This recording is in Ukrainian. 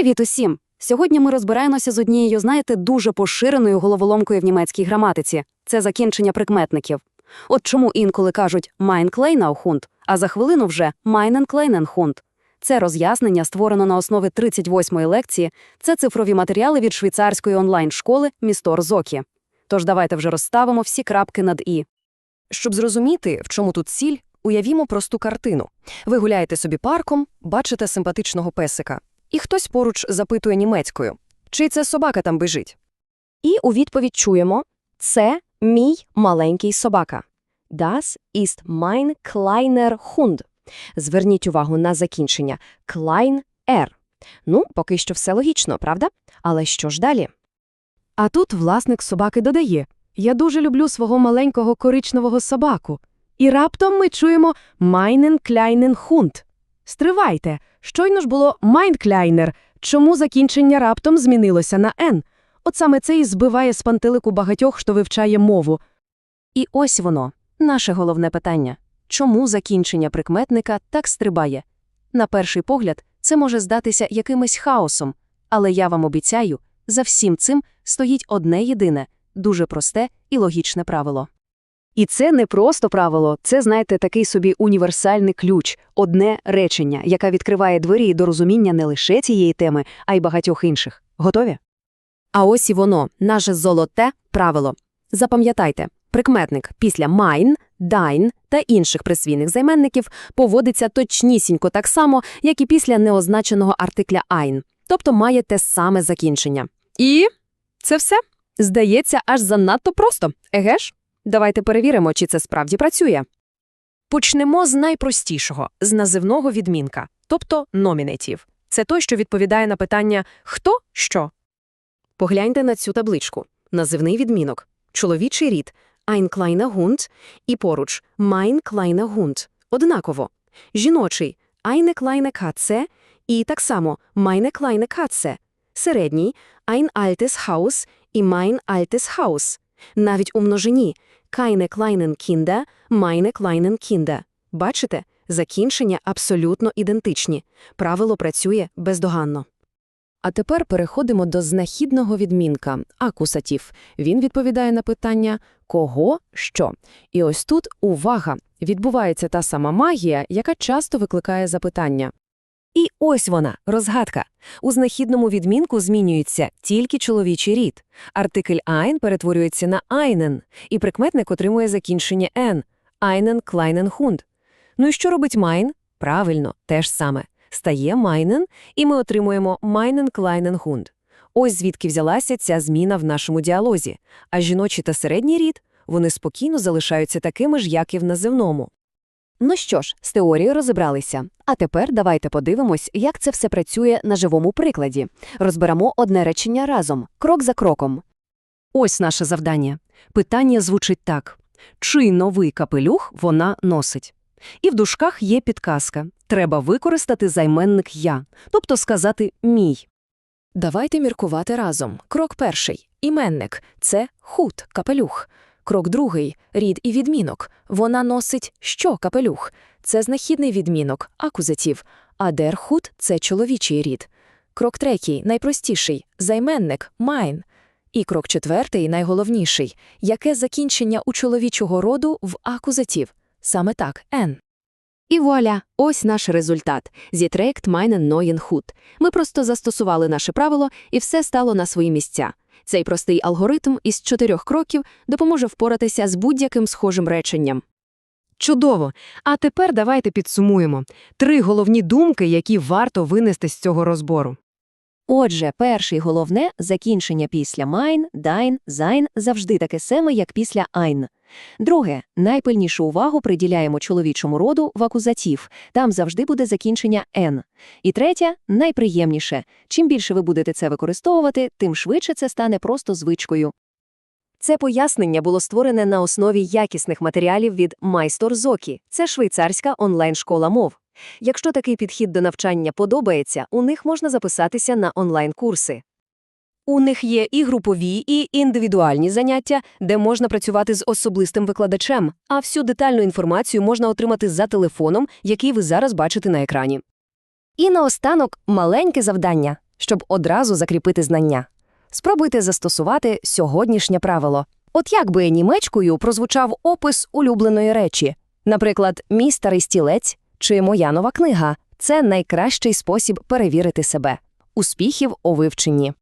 Привіт усім! Сьогодні ми розбираємося з однією, знаєте, дуже поширеною головоломкою в німецькій граматиці це закінчення прикметників. От чому інколи кажуть «mein kleiner Hund», а за хвилину вже «meinen kleinen Hund». Це роз'яснення створено на основі 38-ї лекції. Це цифрові матеріали від швейцарської онлайн-школи Містор Зокі. Тож давайте вже розставимо всі крапки над «і». Щоб зрозуміти, в чому тут ціль, уявімо просту картину. Ви гуляєте собі парком, бачите симпатичного песика, і хтось поруч запитує німецькою, чий це собака там бежить. І у відповідь чуємо «Це мій маленький собака». Das ist mein kleiner Hund. Зверніть увагу на закінчення «klein er». Ну, поки що все логічно, правда? Але що ж далі? А тут власник собаки додає «Я дуже люблю свого маленького коричневого собаку». І раптом ми чуємо «Meinen kleinen Hund». Стривайте, щойно ж було «mein. Чому закінчення раптом змінилося на «n»? От саме це і збиває з пантелику багатьох, хто вивчає мову. І ось воно, наше головне питання. Чому закінчення прикметника так стрибає? На перший погляд, це може здатися якимось хаосом, але я вам обіцяю, за всім цим стоїть одне єдине, дуже просте і логічне правило. І це не просто правило, це, знаєте, такий собі універсальний ключ, одне речення, яке відкриває двері до розуміння не лише цієї теми, а й багатьох інших. Готові? А ось і воно, наше золоте правило. Запам'ятайте, прикметник після «mein», «dein» та інших присвійних займенників поводиться точнісінько так само, як і після неозначеного артикля «ein», тобто має те саме закінчення. І це все. Здається, аж занадто просто, еге ж? Давайте перевіримо, чи це справді працює. Почнемо з найпростішого, з називного відмінка, тобто номінетів. Це той, що відповідає на питання «хто? що?». Погляньте на цю табличку. Називний відмінок. Чоловічий рід «ein kleiner Hund» і поруч «mein kleiner Hund». Однаково. Жіночий «eine kleine Katze» і так само «meine kleine Katze». Середній «ein altes Haus» і «mein altes Haus». Навіть у множині «keine kleinen Kinder», «meine kleinen Kinder». Бачите? Закінчення абсолютно ідентичні. Правило працює бездоганно. А тепер переходимо до знахідного відмінка акусатів. Він відповідає на питання «кого? що?». І ось тут увага! Відбувається та сама магія, яка часто викликає запитання. І ось вона, розгадка. У знахідному відмінку змінюється тільки чоловічий рід. Артикль «ein» перетворюється на «einen», і прикметник отримує закінчення «n» – «einen kleinen Hund». Ну і що робить «mein»? Правильно, те ж саме. Стає «meinen», і ми отримуємо «meinen kleinen Hund». Ось звідки взялася ця зміна в нашому діалозі. А жіночий та середній рід, вони спокійно залишаються такими ж, як і в називному. Ну що ж, з теорією розібралися. А тепер давайте подивимось, як це все працює на живому прикладі. Розберемо одне речення разом, крок за кроком. Ось наше завдання. Питання звучить так. Чий новий капелюх вона носить? І в дужках є підказка. Треба використати займенник «я», тобто сказати «мій». Давайте міркувати разом. Крок перший. Іменник – це худ, капелюх. Крок другий – рід і відмінок. Вона носить що капелюх? Це знахідний відмінок, акузатив, а дер худ – це чоловічий рід. Крок третій – найпростіший – займенник, майн. І крок четвертий – найголовніший – яке закінчення у чоловічого роду в акузатив? Саме так – «н». І вуаля, ось наш результат. Зітрект meinen neuen Hut. Ми просто застосували наше правило, і все стало на свої місця. Цей простий алгоритм із чотирьох кроків допоможе впоратися з будь-яким схожим реченням. Чудово! А тепер давайте підсумуємо. Три головні думки, які варто винести з цього розбору. Отже, перше і головне – закінчення після «mein», «dein», «sein» завжди таке саме, як після «ein». Друге – найпильнішу увагу приділяємо чоловічому роду в акузатив, там завжди буде закінчення «n». І третє – найприємніше. Чим більше ви будете це використовувати, тим швидше це стане просто звичкою. Це пояснення було створене на основі якісних матеріалів від Майстор Зокі. Це швейцарська онлайн-школа мов. Якщо такий підхід до навчання подобається, у них можна записатися на онлайн-курси. У них є і групові, і індивідуальні заняття, де можна працювати з особистим викладачем, а всю детальну інформацію можна отримати за телефоном, який ви зараз бачите на екрані. І наостанок маленьке завдання. щоб одразу закріпити знання. Спробуйте застосувати сьогоднішнє правило. От як би німецькою прозвучав опис улюбленої речі, наприклад, мій старий стілець чи моя нова книга це найкращий спосіб перевірити себе. Успіхів у вивченні.